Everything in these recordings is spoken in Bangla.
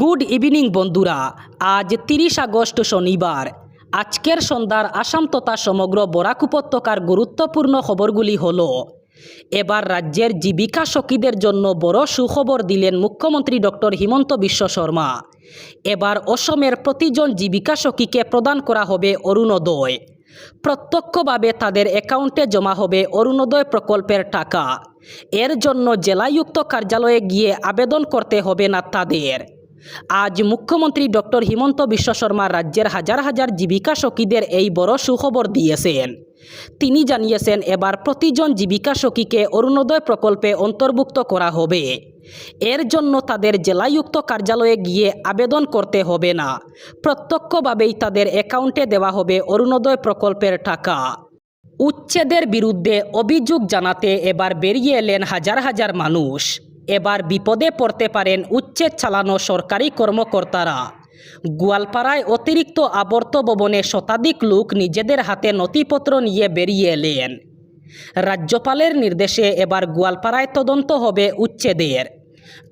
গুড ইভিনিং বন্ধুরা, আজ তিরিশ আগস্ট শনিবার। আজকের সন্ধ্যার আসাম তথা সমগ্র বরাক উপত্যকার গুরুত্বপূর্ণ খবরগুলি হল, এবার রাজ্যের জীবিকা সখীদের জন্য বড় সুখবর দিলেন মুখ্যমন্ত্রী ডক্টর হিমন্ত বিশ্ব শর্মা। এবার অসমের প্রতিজন জীবিকা সখীকে প্রদান করা হবে অরুণোদয়। প্রত্যক্ষভাবে তাদের অ্যাকাউন্টে জমা হবে অরুণোদয় প্রকল্পের টাকা। এর জন্য জেলায়ুক্ত কার্যালয়ে গিয়ে আবেদন করতে হবে না তাদের। আজ মুখ্যমন্ত্রী ডক্টর হিমন্ত বিশ্ব শর্মা রাজ্যের হাজার হাজার জীবিকা সখীদের এই বড় সুখবর দিয়েছেন। তিনি জানিয়েছেন, এবার প্রতিজন জীবিকা সখীকে অরুণোদয় প্রকল্পে অন্তর্ভুক্ত করা হবে। এর জন্য তাদের জেলায়ুক্ত কার্যালয়ে গিয়ে আবেদন করতে হবে না। প্রত্যক্ষভাবেই তাদের অ্যাকাউন্টে দেওয়া হবে অরুণোদয় প্রকল্পের টাকা। উচ্ছেদের বিরুদ্ধে অভিযোগ জানাতে এবার বেরিয়ে এলেন হাজার হাজার মানুষ। এবার বিপদে পড়তে পারেন উচ্ছেদ চালানো সরকারি কর্মকর্তারা। গোয়ালপাড়ায় অতিরিক্ত আবর্ত ভবনে শতাধিক লোক নিজেদের হাতে নথিপত্র নিয়ে বেরিয়ে এলেন। রাজ্যপালের নির্দেশে এবার গোয়ালপাড়ায় তদন্ত হবে উচ্ছেদের।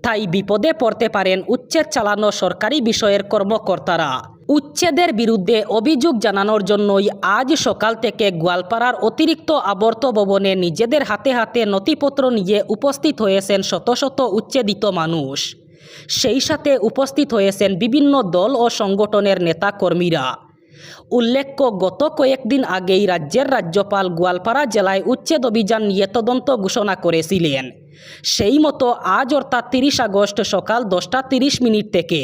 তাই বিপদে পড়তে পারেন উচ্ছেদ চালানো সরকারি বিষয়ের কর্মকর্তারা। উচ্ছেদের বিরুদ্ধে অভিযোগ জানানোর জন্যই আজ সকাল থেকে গোয়ালপাড়ার অতিরিক্ত আবর্ত ভবনে নিজেদের হাতে হাতে নথিপত্র নিয়ে উপস্থিত হয়েছেন শত শত উচ্ছেদিত মানুষ। সেই সাথে উপস্থিত হয়েছেন বিভিন্ন দল ও সংগঠনের নেতাকর্মীরা। উল্লেখ্য, গত কয়েকদিন আগেই রাজ্যের রাজ্যপাল গোয়ালপাড়া জেলায় উচ্ছেদ অভিযান নিয়ে তদন্ত ঘোষণা করেছিলেন। সেই মতো আজ অর্থাৎ তিরিশ আগস্ট সকাল দশটা তিরিশ মিনিট থেকে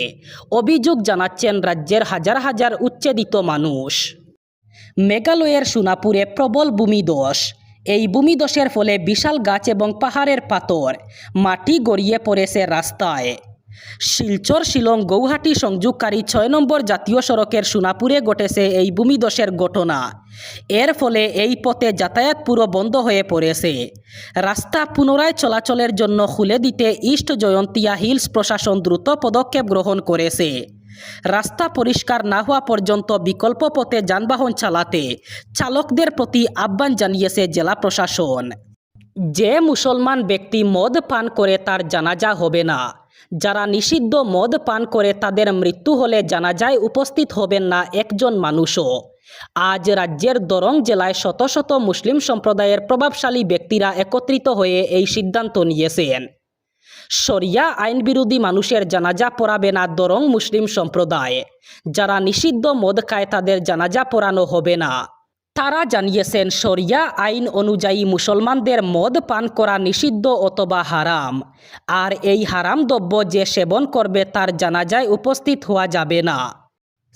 অভিযোগ জানাচ্ছেন রাজ্যের হাজার হাজার উচ্ছেদিত মানুষ। মেঘালয়ের সোনাপুরে প্রবল ভূমিদশ এই ভূমিদশের ফলে বিশাল গাছ এবং পাহাড়ের পাথর মাটি গড়িয়ে পড়েছে রাস্তায়। শিলচর শিলং গৌহাটি সংযোগকারী ছয় নম্বর জাতীয় সড়কের সোনাপুরে ঘটেছে এই ভূমিদশের ঘটনা। এর ফলে এই পথে যাতায়াত পুরো বন্ধ হয়ে পড়েছে। রাস্তা পুনরায় চলাচলের জন্য খুলে দিতে ইস্ট জয়ন্তিয়া হিলস প্রশাসন দ্রুত পদক্ষেপ গ্রহণ করেছে। রাস্তা পরিষ্কার না হওয়া পর্যন্ত বিকল্প পথে যানবাহন চালাতে চালকদের প্রতি আহ্বান জানিয়েছে জেলা প্রশাসন। যে মুসলমান ব্যক্তি মদ পান করে তার জানাজা হবে না। যারা নিষিদ্ধ মদ পান করে তাদের মৃত্যু হলে জানাজায় উপস্থিত হবেন না একজন মানুষও। আজ রাজ্যের দরং জেলায় শত শত মুসলিম সম্প্রদায়ের প্রভাবশালী ব্যক্তিরা একত্রিত হয়ে এই সিদ্ধান্ত নিয়েছেন। শরিয়া আইন বিরোধী মানুষের জানাজা পড়াবে না দরং মুসলিম সম্প্রদায়। যারা নিষিদ্ধ মদ খায় তাদের জানাজা পড়ানো হবে না। তারা জানিয়েছেন, শরিয়া আইন অনুযায়ী মুসলমানদের মদ পান করা নিষিদ্ধ অথবা হারাম। আর এই হারাম দ্রব্য যে সেবন করবে তার জানাজায় উপস্থিত হওয়া যাবে না।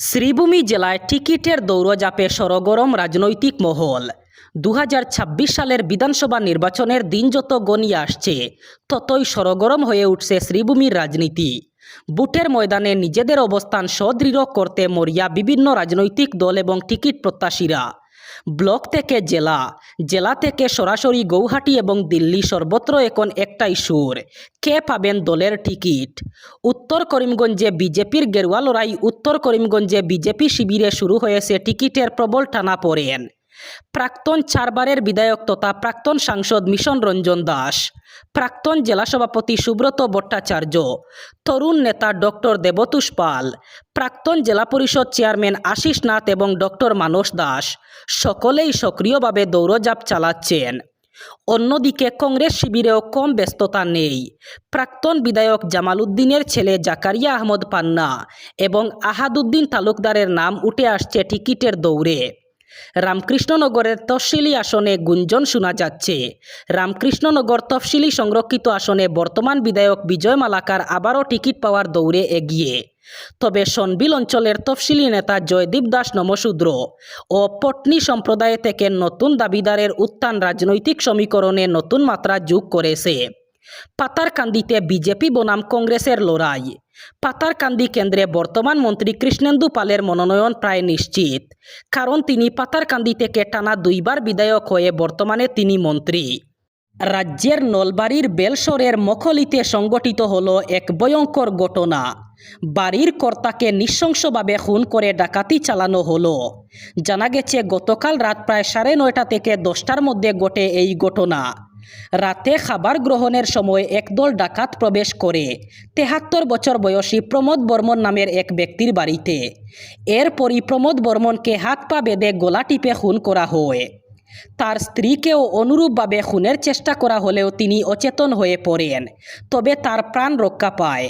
শ্রীভূমি জেলায় টিকিটের দৌড়জাপে সরগরম রাজনৈতিক মহল। দু হাজার ছাব্বিশ সালের বিধানসভা নির্বাচনের দিন যত গনিয়ে আসছে, ততই সরগরম হয়ে উঠছে শ্রীভূমির রাজনীতি। বুটের ময়দানে নিজেদের অবস্থান সদৃঢ় করতে মরিয়া বিভিন্ন রাজনৈতিক দল এবং টিকিট প্রত্যাশীরা ব্লক থেকে জেলা। জেলা থেকে সরাসরি গৌহাটি এবং দিল্লি সর্বত্র এখন একটাই সুর, কে পাবেন দলের টিকিট? উত্তর করিমগঞ্জে বিজেপির গেরুয়া লড়াই, উত্তর করিমগঞ্জে বিজেপি শিবিরে শুরু হয়েছে, টিকিটের প্রবল টানা পড়েন। প্রাক্তন চারবারের বিধায়ক তথা প্রাক্তন সাংসদ মিশন রঞ্জন দাস, প্রাক্তন জেলা সভাপতি সুব্রত ভট্টাচার্য, তরুণ নেতা ডক্টর দেবতুষ পাল, প্রাক্তন জেলা পরিষদ চেয়ারম্যান আশিস নাথ এবং ডক্টর মানস দাস সকলেই সক্রিয়ভাবে দৌড়জাপ চালাচ্ছেন। অন্যদিকে কংগ্রেস শিবিরেও কম ব্যস্ততা নেই। প্রাক্তন বিধায়ক জামাল উদ্দিনের ছেলে জাকারিয়া আহমদ পান্না এবং আহাদুদ্দিন তালুকদারের নাম উঠে আসছে টিকিটের দৌড়ে। রামকৃষ্ণনগরের তফসিলি আসনে গুঞ্জন শোনা যাচ্ছে। রামকৃষ্ণনগর তফসিলি সংরক্ষিত আসনে বর্তমান বিধায়ক বিজয় মালাকার আবারও টিকিট পাওয়ার দৌড়ে এগিয়ে। তবে সনবিল অঞ্চলের তফসিলি নেতা জয়দীপ দাস নমশূদ্র ও পটনি সম্প্রদায় থেকে নতুন দাবিদারের উত্থান রাজনৈতিক সমীকরণে নতুন মাত্রা যোগ করেছে। পাতারকান্দিতে বিজেপি বনাম কংগ্রেসের লড়াই পাতারকান্দি কেন্দ্রে বর্তমান মন্ত্রী কৃষ্ণেন্দু পালের মনোনয়ন প্রায় নিশ্চিত। কারণ তিনি পাতারকান্দি থেকে টানা দুইবার বিধায়ক হয়ে বর্তমানে তিনি মন্ত্রী। রাজ্যের নলবাড়ির বেলসরের মখলিতে সংগঠিত হলো এক ভয়ঙ্কর ঘটনা। বাড়ির কর্তাকে নৃশংসভাবে খুন করে ডাকাতি চালানো হলো। জানা গেছে, গতকাল রাত প্রায় সাড়ে নয়টা থেকে দশটার মধ্যে ঘটে এই ঘটনা। রাতে খাবার গ্রহণের সময় একদল ডাকাত প্রবেশ করে। তেহাত্তর বছর বয়সী প্রমোদ বর্মন নামের এক ব্যক্তির বাড়িতে। এরপরই প্রমোদ বর্মনকে হাত পা বেঁধে গলা টিপে খুন করা হয়। তার স্ত্রীকেও অনুরূপভাবে খুনের চেষ্টা করা হলেও তিনি অচেতন হয়ে পড়েন, তবে তার প্রাণ রক্ষা পায়।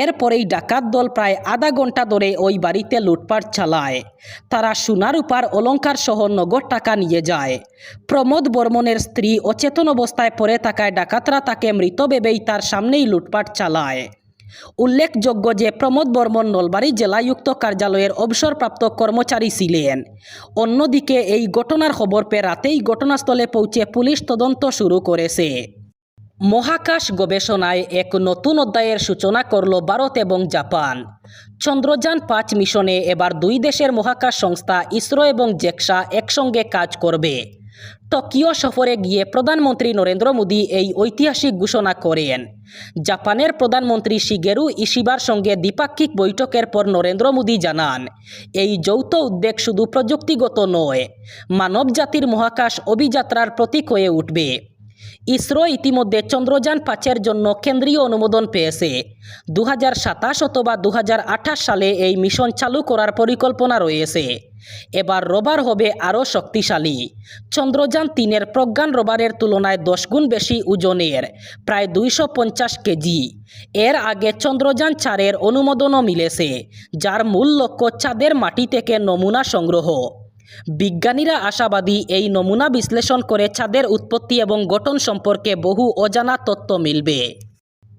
এরপরেই ডাকাত দল প্রায় আধা ঘণ্টা ধরে ওই বাড়িতে লুটপাট চালায়। তারা সোনার উপার অলঙ্কার সহ নগদ টাকা নিয়ে যায়। প্রমোদ বর্মনের স্ত্রী অচেতন অবস্থায় পড়ে থাকায় ডাকাতরা তাকে মৃত ভেবেই তার সামনেই লুটপাট চালায়। উল্লেখযোগ্য যে প্রমোদ বর্মন নলবাড়ী জেলায়ুক্ত কার্যালয়ের অবসরপ্রাপ্ত কর্মচারী ছিলেন। অন্যদিকে এই ঘটনার খবর পেয়ে রাতেই ঘটনাস্থলে পৌঁছে পুলিশ তদন্ত শুরু করেছে। মহাকাশ গবেষণায় এক নতুন অধ্যায়ের সূচনা করল ভারত এবং জাপান। চন্দ্রযান পাঁচ মিশনে এবার দুই দেশের মহাকাশ সংস্থা ইসরো এবং জেক্সা একসঙ্গে কাজ করবে। টোকিও সফরে গিয়ে প্রধানমন্ত্রী নরেন্দ্র মোদী এই ঐতিহাসিক ঘোষণা করেন। জাপানের প্রধানমন্ত্রী শিগেরু ইশিবার সঙ্গে দ্বিপাক্ষিক বৈঠকের পর নরেন্দ্র মোদী জানান, এই যৌথ উদ্বেগ শুধু প্রযুক্তিগত নয় মানব জাতির মহাকাশ অভিযাত্রার প্রতীক হয়ে উঠবে। ইসরো ইতিমধ্যে চন্দ্রযান পাঁচের জন্য কেন্দ্রীয় অনুমোদন পেয়েছে। দু হাজার সাতাশ অথবা দু হাজার আঠাশ সালে এই মিশন চালু করার পরিকল্পনা রয়েছে। এবার রোবার হবে আরও শক্তিশালী। চন্দ্রযান তিনের প্রজ্ঞান রোবারের তুলনায় গুণ বেশি ওজনের, প্রায় দুইশো পঞ্চাশ কেজি। এর আগে চন্দ্রযান চারের অনুমোদনও মিলেছে, যার মূল লক্ষ্য চাঁদের মাটি থেকে নমুনা সংগ্রহ। বিজ্ঞানীরা আশাবাদী এই নমুনা বিশ্লেষণ করে চাঁদের উৎপত্তি এবং গঠন সম্পর্কে বহু অজানা তথ্য মিলবে।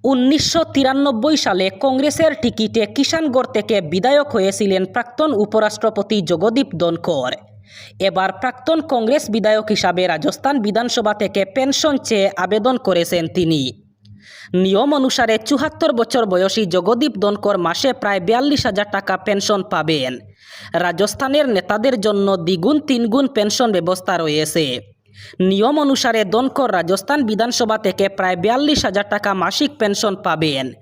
উনিশশো তিরানব্বই সালে কংগ্রেসের টিকিটে কিষানগড় থেকে বিধায়ক হয়েছিলেন প্রাক্তন উপরাষ্ট্রপতি জগদীপ ধনখড়। এবার প্রাক্তন কংগ্রেস বিধায়ক হিসাবে রাজস্থান বিধানসভা থেকে পেনশন চেয়ে আবেদন করেছেন তিনি। নিয়ম অনুসারে চুহাত্তর বছর বয়সী জগদীপ দনকর মাসে প্রায় বিয়াল্লিশ হাজার টাকা পেনশন পাবেন। রাজস্থানের নেতাদের জন্য দ্বিগুণ, তিনগুণ পেনশন ব্যবস্থা রয়েছে। নিয়ম অনুসারে দনকর রাজস্থান বিধানসভা থেকে প্রায় বিয়াল্লিশ হাজার টাকা মাসিক পেনশন পাবেন।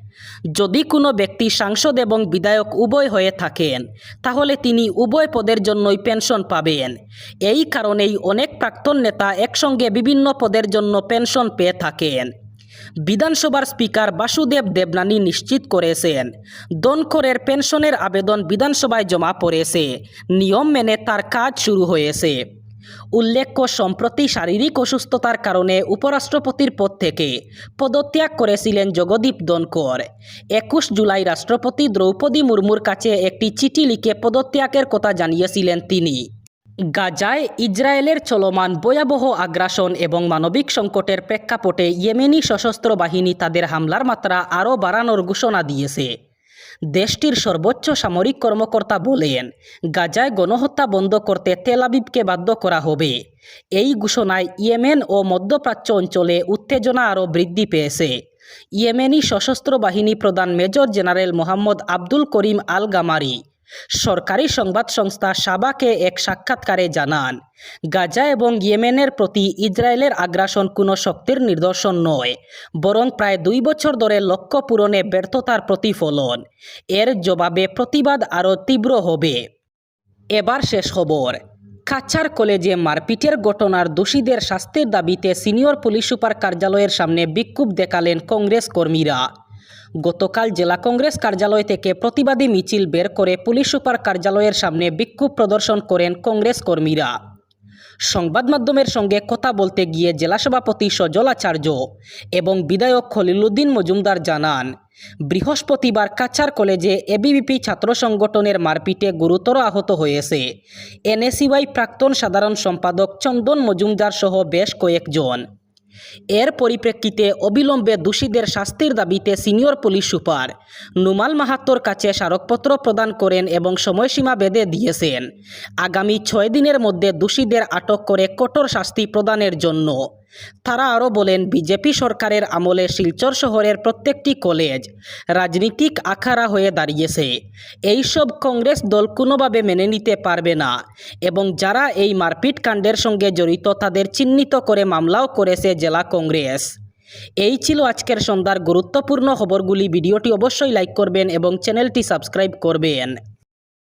যদি কোনো ব্যক্তি সাংসদ এবং বিধায়ক উভয় হয়ে থাকেন, তাহলে তিনি উভয় পদের জন্যই পেনশন পাবেন। এই কারণেই অনেক প্রাক্তন নেতা একসঙ্গে বিভিন্ন পদের জন্য পেনশন পেয়ে থাকেন। বিধানসভার স্পিকার বাসুদেব দেবনানী নিশ্চিত করেছেন। দনখরের পেনশনের আবেদন বিধানসভায় জমা পড়েছে। নিয়ম মেনে তার কাজ শুরু হয়েছে। উল্লেখ্য, সম্প্রতি শারীরিক অসুস্থতার কারণে উপরাষ্ট্রপতির পদ থেকে পদত্যাগ করেছিলেন জগদীপ দনকর একুশ জুলাই রাষ্ট্রপতি দ্রৌপদী মুর্মুর কাছে একটি চিঠি লিখে পদত্যাগের কথা জানিয়েছিলেন তিনি। গাজায় ইসরায়েলের চলমান ভয়াবহ আগ্রাসন এবং মানবিক সংকটের প্রেক্ষাপটে ইয়েমেনি সশস্ত্র বাহিনী তাদের হামলার মাত্রা আরও বাড়ানোর ঘোষণা দিয়েছে। দেশটির সর্বোচ্চ সামরিক কর্মকর্তা বলেন, গাজায় গণহত্যা বন্ধ করতে তেল আবিবকে বাধ্য করা হবে। এই ঘোষণায় ইয়েমেন ও মধ্যপ্রাচ্য অঞ্চলে উত্তেজনা আরও বৃদ্ধি পেয়েছে। ইয়েমেনি সশস্ত্র বাহিনী প্রধান major general Mohammed Abdul Karim al Ghamari সরকারি সংবাদ সংস্থা সাবাকে এক সাক্ষাৎকারে জানান, গাজা এবং ইয়েমেনের প্রতি ইসরায়েলের আগ্রাসন কোনো শক্তির নিদর্শন নয়, বরং প্রায় দুই বছর ধরে লক্ষ্য পূরণে ব্যর্থতার প্রতিফলন। এর জবাবে প্রতিবাদ আরও তীব্র হবে। এবার শেষ খবর। কাছার কলেজে মারপিটের ঘটনার দোষীদের শাস্তির দাবিতে সিনিয়র পুলিশ সুপার কার্যালয়ের সামনে বিক্ষোভ দেখালেন কংগ্রেস কর্মীরা। গতকাল জেলা কংগ্রেস কার্যালয় থেকে প্রতিবাদী মিছিল বের করে পুলিশ সুপার কার্যালয়ের সামনে বিক্ষোভ প্রদর্শন করেন কংগ্রেস কর্মীরা। সংবাদ মাধ্যমের সঙ্গে কথা বলতে গিয়ে জেলা সভাপতি সজল আচার্য এবং বিধায়ক খলিলুদ্দিন মজুমদার জানান, বৃহস্পতিবার কাছার কলেজে এবিভিপি ছাত্র সংগঠনের মারপিটে গুরুতর আহত হয়েছে। এনএসইউআই প্রাক্তন সাধারণ সম্পাদক চন্দন মজুমদার সহ বেশ কয়েকজন। এর পরিপ্রেক্ষিতে অবিলম্বে দোষীদের শাস্তির দাবিতে সিনিয়র পুলিশ সুপার নুমাল মাহাতোর কাছে স্মারকপত্র প্রদান করেন এবং সময়সীমা বেঁধে দিয়েছেন। আগামী ছয় দিনের মধ্যে দোষীদের আটক করে কঠোর শাস্তি প্রদানের জন্য তারা আরও বলেন, বিজেপি সরকারের আমলে শিলচর শহরের প্রত্যেকটি কলেজ রাজনীতিক আখাড়া হয়ে দাঁড়িয়েছে। এইসব কংগ্রেস দল কোনোভাবে মেনে নিতে পারবে না এবং যারা এই মারপিট কাণ্ডের সঙ্গে জড়িত তাদের চিহ্নিত করে মামলাও করেছে জেলা কংগ্রেস। এই ছিল আজকের সন্ধ্যার গুরুত্বপূর্ণ খবরগুলি। ভিডিওটি অবশ্যই লাইক করবেন এবং চ্যানেলটি সাবস্ক্রাইব করবেন।